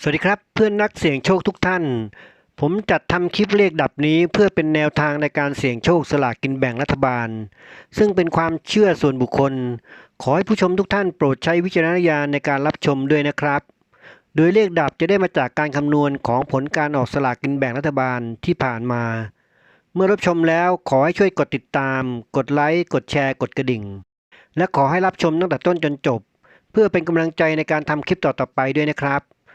สวัสดีครับเพื่อนนักเสี่ยงโชคทุกท่าน ผมจัดทำคลิปเลขดับนี้เพื่อเป็นแนวทางในการเสี่ยงโชคสลากกินแบ่งรัฐบาล ซึ่งเป็นความเชื่อส่วนบุคคล ขอให้ผู้ชมทุกท่านโปรดใช้วิจารณญาณในการรับชมด้วยนะครับ โดยเลขดับจะได้มาจากการคำนวณของผลการออกสลากกินแบ่งรัฐบาลที่ผ่านมา เมื่อรับชมแล้วขอให้ช่วยกดติดตาม กดไลค์กดแชร์กดกระดิ่ง และขอให้รับชมตั้งแต่ต้นจนจบ เพื่อเป็นกำลังใจในการทำคลิปต่อๆไปด้วยนะครับ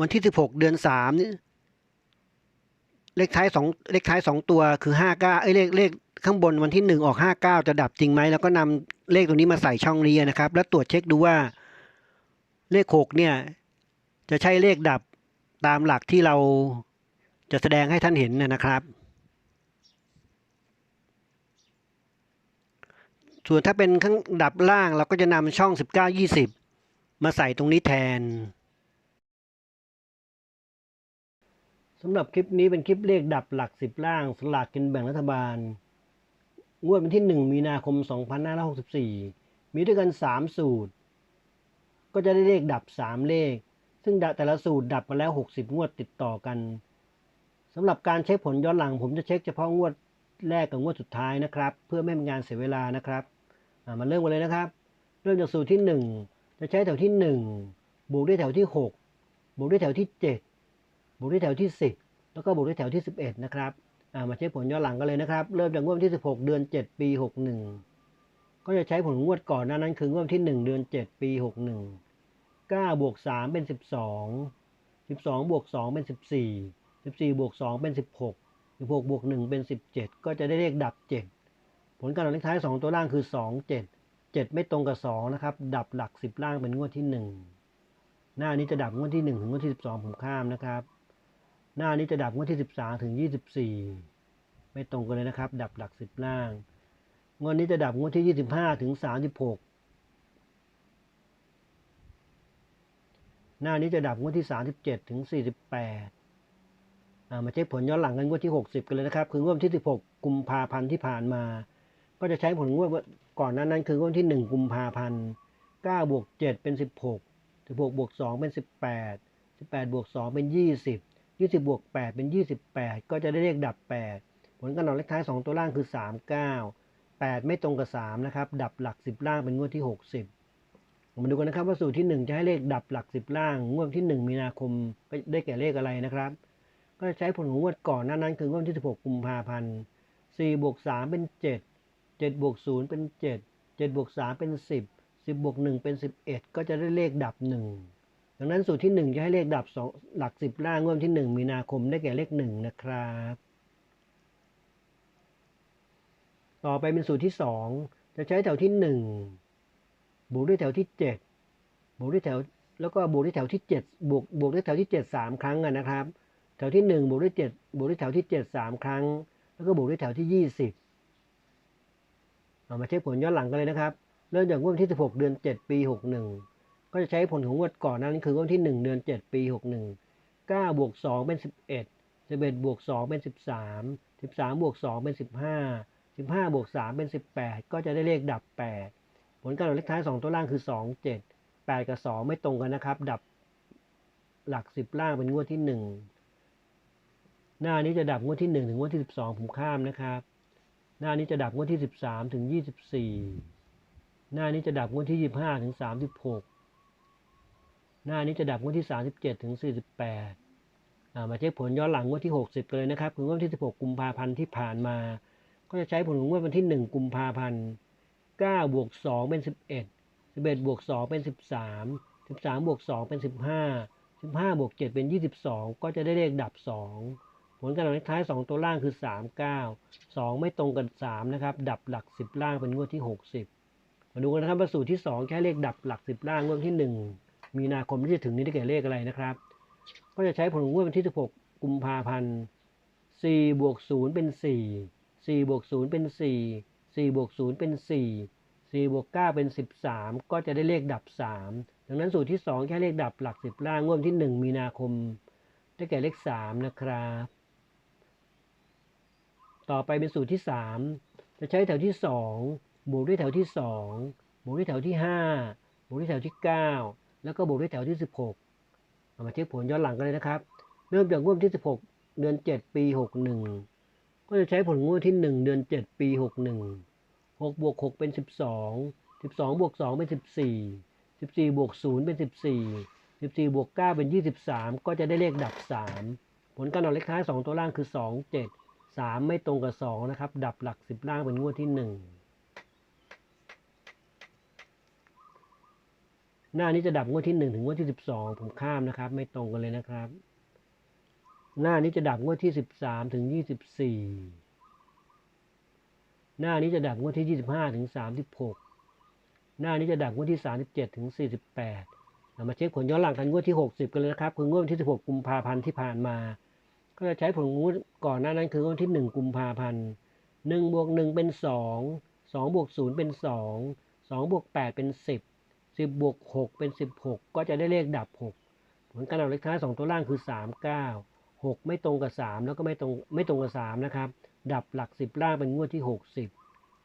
วันที่16เดือน3นี่เลขท้ายสองเลขท้ายสองตัวคือ59เอ้ยเลขเลขข้างบนวันที่1ออก59จะดับจริงไหมแล้วก็นำเลขตัวนี้มาใส่ช่องนี้นะครับ แล้วตรวจเช็คดูว่าเลข6เนี่ย จะใช่เลขดับตามหลักที่เราจะแสดงให้ท่านเห็นนะครับ ส่วนถ้าเป็นข้างดับล่างเราก็จะนำช่อง 19 20 มาใส่ตรงนี้แทน สำหรับคลิปนี้เป็นคลิปเลขดับหลักสิบล่างสลากกินแบ่งรัฐบาล งวดวันที่ 1 มีนาคม 2564 มีด้วยกัน 3 สูตร ก็จะได้เลขดับ 3 เลข ซึ่งแต่ละสูตรดับมาแล้ว 60 งวดติดต่อกันสำหรับการเช็คผลย้อนหลังผมจะเช็คเฉพาะงวดแรกกับงวดสุดท้ายนะครับ เพื่อไม่เป็นงานเสียเวลานะครับมาเริ่มกันเลยนะครับ เริ่มจากสูตรที่ 1 จะใช้แถวที่ 1 บวกด้วยแถวที่ 6 บวกด้วยแถวที่ 7 บวกด้วยแถวที่ 10 แล้วก็บวกด้วยแถวที่ 11 นะครับอ่ามาเช็คผลย้อนหลังกันเลยนะครับ เริ่มจากงวดที่ 16 เดือน 7 ปี 61 ก็จะใช้ผลงวดก่อนหน้านั้นคืองวดวันที่ 1 เดือน 7 ปี 61 9บวก3เป็น 12 12บวก2เป็น 14 14บวก2เป็น 16 16บวก1เป็น 17 ก็จะได้เลขดับ 7 ผลการออกเลขท้าย 2 ตัวล่างคือ 2 7 7 ไม่ตรงกับ 2 นะครับ ดับหลัก 10 ล่างเป็นงวดที่ 1 หน้านี้จะดับงวดที่ 1 ถึงงวดที่ 12 ผมข้ามนะครับ หน้านี้จะดับงวดที่ 13 ถึง 24 ไม่ตรงกันเลยนะครับ ดับหลัก 10 ล่าง งวดนี้จะดับงวดที่ 25 ถึง 36 หน้านี้จะดับงวดที่ 37 ถึง 48ามาเช็คผลย้อนหลังกันงวดที่ 60 กันเลยนะครับ คืองวดที่ 16 กุมภาพันธ์ที่ผ่านมา ก็จะใช้ผลงวดก่อนนั้นนั้น คืองวดที่ 1 กุมภาพันธ์9บวก7เป็น 16 16บวก2เป็น 18 18บวก2เป็น 20 20 บวก 8 เป็น 28 ก็จะได้เลขดับ 8 ผลการออกเลขท้าย 2 ตัวล่างคือ 39 8 ไม่ตรงกับ 3 นะครับ ดับหลัก 10 ล่างเป็นงวดที่ 60 มาดูกันนะครับว่าสูตรที่ 1 จะให้เลขดับหลัก 10 ล่าง งวดที่ 1 มีนาคมก็ได้แก่เลขอะไรนะครับ ก็จะใช้ผลของงวดก่อนหน้านั้นคืองวดที่ 16 กุมภาพันธ์4บวก3เป็น 7 7บวก0เป็น 7 7บวก3เป็น 10 10บวก1เป็น 11 ก็จะได้เลขดับ 1 ดังนั้นสูตรที่ 1 จะให้เลขดับ2หลัก 10 ล่างงวดที่ 1 มีนาคมได้แก่เลข 1 นะครับ ต่อไปเป็นสูตรที่ 2 จะใช้แถวที่ 1 บวกด้วยแถวที่ 7 บวกด้วยแถวแล้วก็บวกด้วยแถวที่ 7 บวกบวกด้วยแถวที่ 7 3 ครั้งนะครับ แถวที่ 1 บวกด้วย 7 บวกด้วยแถวที่ 7 3 ครั้ง แล้วก็บวกด้วยแถวที่ 20เอามาเช็คผลย้อนหลังกันเลยนะครับ เริ่มจากงวดที่ 16 เดือน 7 ปี 61 ก็จะใช้ผลของงวดก่อนนั้น คืองวดที่ 1 เดือน 7 ปี 61 9บวก2เป็น 11สิบเอ็ดบวกสองเป็นสิบสามสิบสามบวกสองเป็นสิบห้าสิบห้าบวกสามเป็นสิบแปดก็จะได้เลขดับแปดผลการออกเลขท้ายสองตัวล่างคือสองเจ็ดแปดกับสองไม่ตรงกันนะครับ ดับหลักสิบล่างเป็นงวดที่หนึ่งหน้านี้จะดับงวดที่หนึ่งถึงงวดที่สิบสองผมข้ามนะครับ หน้านี้จะดับงวดที่สิบสามถึงยี่สิบสี่หน้านี้จะดับงวดที่ยี่สิบห้าถึงสามสิบ หน้านี้จะดับงวดที่สามสิบเจ็ดถึงสี่สิบแปดมาเช็คผลย้อนหลังงวดที่ 60กันเลยนะครับ คืองวดที่ 16 กุมภาพันธ์ที่ผ่านมา ก็จะใช้ผลของงวดวันที่ 1 กุมภาพันธ์9บวก2เป็น 11 11บวก2เป็น 13 13บวก2เป็น 15 15บวก7เป็น 22 ก็จะได้เลขดับ 2 ผลการออกเลขท้าย 2 ตัวล่างคือ 39 2 ไม่ตรงกัน 3 นะครับ ดับหลัก 10 ล่างเป็นงวดที่ 60 มาดูกันนะครับว่าสูตรที่ 2 แค่เลขดับหลัก 10 ล่างงวดที่ 1 มีนาคมที่จะถึงนี้ได้แก่เลขอะไรนะครับ ก็จะใช้ผลงวดวันที่ 16 กุมภาพันธ์4บวก0เป็น 4 4บวก0เป็น 4 4บวก0เป็น 4 4บวก9เป็น 13 ก็จะได้เลขดับ 3 ดังนั้นสูตรที่ 2 แค่เลขดับหลัก 10 ล่างงวดวันที่ 1 มีนาคม ได้แก่เลข 3 นะครับ ต่อไปเป็นสูตรที่ 3 จะใช้แถวที่ 2 บวกด้วยแถวที่ 2 บวกด้วยแถวที่ 5 บวกด้วยแถวที่ 9 แล้วก็บวกด้วยแถวที่ 16 เอามาเช็คผลย้อนหลังกันเลยนะครับ เริ่มจากงวดที่ 16 เดือน 7 ปี 61 ก็จะใช้ผลงวดที่ 1 เดือน 7 ปี 61 6บวก6เป็น 12 12บวก2เป็น 14 14บวก0เป็น 14 14บวก9เป็น 23 ก็จะได้เลขดับ 3 ผลการออกเลขท้าย 2 ตัวล่างคือ 2 7 3 ไม่ตรงกับ 2 นะครับ ดับหลัก 10 ล่างเป็นงวดที่ 1 หน้านี้จะดับงวดที่1ถึงงวดที่12ผมข้ามนะครับ ไม่ตรงกันเลยนะครับ หน้านี้จะดับงวดที่13ถึง24หน้านี้จะดับงวดที่25ถึง36หน้านี้จะดับงวดที่37ถึง48เรามาเช็คผลย้อนหลังกันงวดที่60กันเลยนะครับคืองวดที่16กุมภาพันธ์ที่ผ่านมา ก็จะใช้ผลงวดก่อนหน้านั้นคืองวดวันที่1กุมภาพันธ์1บวก1เป็น2 2บวก0เป็น2 2บวก8เป็น10 10 บวก 6 เป็น 16 ก็จะได้เลขดับ 6 ผลการออกเลขท้าย 2 ตัวล่างคือ 39 6 ไม่ตรงกับ 3 แล้วก็ไม่ตรงไม่ตรงกับ 3 นะครับ ดับหลัก 10 ล่างเป็นงวดที่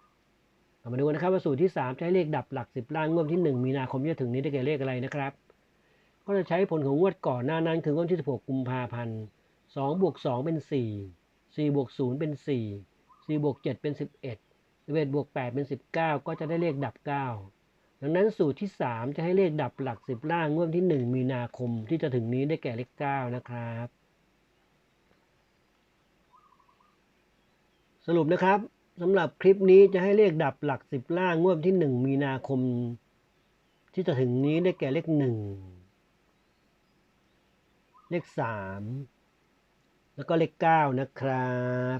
60เอามาดูนะครับว่าสูตรที่ 3 ใช้เลขดับหลัก 10 ล่างงวดที่ 1 มีนาคมจะถึงนี้ได้แก่เลขอะไรนะครับ ก็จะใช้ผลของงวดก่อนหน้านั้นคืองวดที่ 16 กุมภาพันธ์2บวก2เป็น 4 4บวก0เป็น 4 4บวก7เป็น 11 11บวก8เป็น 19 ก็จะได้เลขดับ 9 ดังนั้นสูตรที่ 3 จะให้เลขดับหลัก 10 ล่างงวดที่ 1 มีนาคมที่จะถึงนี้ได้แก่เลข 9 นะครับ สรุปนะครับสำหรับคลิปนี้จะให้เลขดับหลัก 10 ล่างงวดที่ 1 มีนาคม ที่จะถึงนี้ได้แก่เลข 1 เลข 3 แล้วก็เลข 9 นะครับ